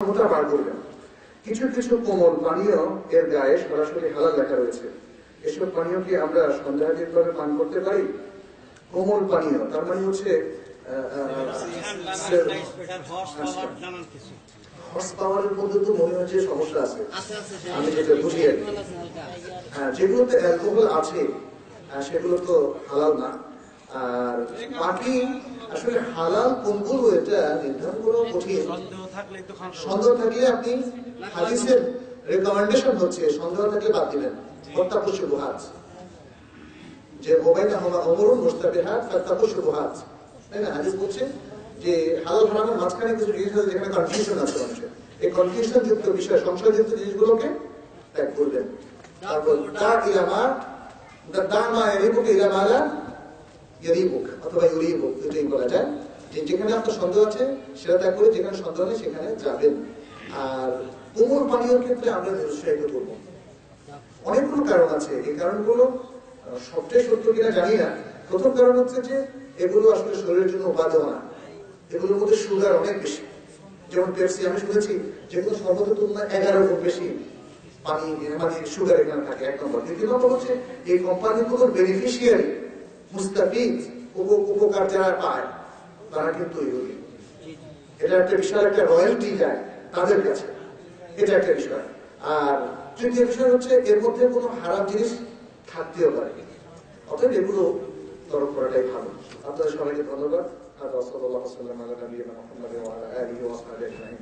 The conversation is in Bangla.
ক্ষমতা বার করবেন। কিছু কিছু কোমল পানীয় এর গায়ে সরাসরি হালাল লেখা রয়েছে। এসব পানীয় কি আমরা সন্দেহাতীত ভাবে পান করতে পারি? কোমল পানীয় তার মানে হচ্ছে হর্স পাওয়ারের মধ্যে তো মনে হয় যে সমস্যা আছে। আমি যেটা বুঝি আর কি। হ্যাঁ যেগুলোতে অ্যালকোহল আছে সেগুলো তো হালাল না। আর বাকি আসলে হালাল কোনগুলো এটা নির্ধারণ করা কঠিন। সন্দেহ থাকলে আপনি হাদিসের রেকমেন্ডেশন হচ্ছে, সন্দেহ থাকলে বাদ দিবেন। হত্যা শুভহাত যে মোবাইল হমা অমরুন মুস্তাবিহাত ফাত্তাকু শুভহাত তাই না? হাদিস বলছে যে হালাল হারামের মাঝখানে কিছু জিনিস আছে যেখানে কনফিউশন আছে মানুষের। এই কনফিউশন যুক্ত বিষয় সংশয়যুক্ত জিনিসগুলোকে ত্যাগ করবেন। তারপর তার ইলামা দা মা এরিবুক ইলামালা ইরিবুক অথবা ইউরিবুক দুটোই বলা যায় যে যেখানে আপনার সন্দেহ আছে, সেটা ত্যাগ করে যেখানে সন্দেহ নেই, সেখানে যাবেন। আর কোমল পানীয়র ক্ষেত্রে আমরা উৎসাহিত করব। অনেকগুলো কারণ আছে। এই কারণগুলো সবটাই সত্য কিনা জানি না। প্রথম কারণ হচ্ছে যে, এগুলো আসলে শরীরের জন্য উপাদেয় না। এগুলোর মধ্যে সুগার অনেক বেশি। যেমন পেপসি আমি শুনেছি যে কোনো শরবতের তুলনায় এগারো গুণ বেশি পানি মানে সুগার এখানে থাকে, এক নম্বর। দ্বিতীয় নম্বর হচ্ছে, এই কোম্পানিগুলোর বেনিফিশিয়ারি মুস্তাফিদ উপ- উপকার যারা পায়। তারা কিন্তু এটা একটা বিশাল একটা রয়্যালটি যায় তাদের কাছে। এটা একটা বিষয়। আর তৃতীয় বিষয় হচ্ছে, এর মধ্যে কোনো হারাম জিনিস থাকতেও পারে। অতএব এগুলো তরফ করাটাই ভালো। আপনাদের সবাইকে ধন্যবাদ। আর রসল্লাহ সাল্লাম, আল্লাহ নবী মোহাম্মদ আলা আলিহি ওয়া সাহবিহি আজমাইন।